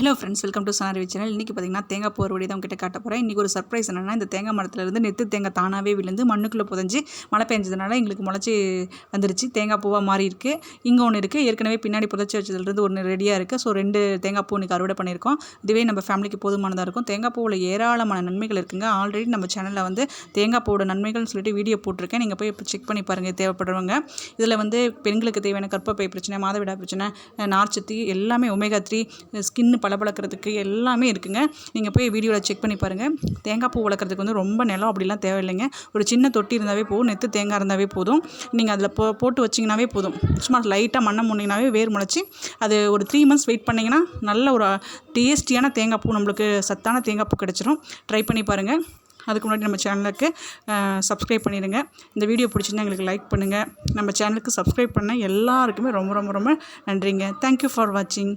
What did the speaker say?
Hello friends welcome to Sanari channel இன்றைக்கி பார்த்தீங்கன்னா தேங்காய் போகிற வழி தான் உங்ககிட்ட காட்ட போகிறேன் இன்றைக்கி ஒரு சர்ப்ரைஸ் என்னென்னா இந்த தேங்காய் மரத்துலேருந்து நெத்து தேங்காய் தானாகவே விழுந்து மண்ணுக்குள்ளே புதஞ்சு மழை பெஞ்சதுனால எங்களுக்கு முளைச்சி வந்துருச்சு. தேங்காய் பூவாக மாறி இருக்குது இங்கே ஒன்று இருக்குது ஏற்கனவே பின்னாடி புதைச்சி வச்சதுலேருந்து ஒன்று ரெடியாக இருக்குது ஸோ ரெண்டு தேங்காய் பூ இன்றைக்கி அறுவடை பண்ணியிருக்கோம். இதுவே நம்ம ஃபேமிலிக்கு போதுமானதாக இருக்கும். தேங்காய் பூவில் ஏராளமான நன்மைகள் இருக்குங்க. ஆல்ரெடி நம்ம சேனலில் வந்து தேங்காய் பூவோட நன்மைகள்னு சொல்லிட்டு வீடியோ போட்டிருக்கேன். நீங்கள் போய் செக் பண்ணி பாருங்கள் தேவைப்படுறவங்க. இதில் வந்து பெண்களுக்கு தேவையான கற்பப்பை பிரச்சனை மாதவிடா பிரச்சனை நார்ச்சத்தி எல்லாமே ஒமேகா த்ரீ ஸ்கின்னு பளபளக்கிறதுக்கு எல்லாமே இருக்குங்க. நீங்கள் போய் வீடியோவில் செக் பண்ணி பாருங்கள் தேங்காய் பூ வளர்க்குறதுக்கு வந்து ரொம்ப நிலம் அப்படிலாம் தேவையில்லைங்க. ஒரு சின்ன தொட்டி இருந்தாவே போதும் நெத்து தேங்காய் இருந்தாவே போதும். நீங்கள் அதில் போ போட்டு வச்சிங்கனாவே போதும். சும்மா லைட்டாக மண்ணை முன்னிங்கனாவே வேர் முளைச்சி அது ஒரு த்ரீ மந்த்ஸ் வெயிட் பண்ணிங்கன்னா நல்ல ஒரு டேஸ்டியான தேங்காய் பூ நம்மளுக்கு சத்தான தேங்காய் பூ கிடச்சிரும். ட்ரை பண்ணி பாருங்கள் அதுக்கு முன்னாடி நம்ம சேனலுக்கு சப்ஸ்கிரைப் பண்ணிடுங்க இந்த வீடியோ பிடிச்சிருந்தா எங்களுக்கு லைக் பண்ணுங்கள் நம்ம சேனலுக்கு சப்ஸ்கிரைப் பண்ண எல்லாருக்குமே ரொம்ப ரொம்ப ரொம்ப நன்றிங்க. தேங்க்யூ ஃபார் வாட்சிங்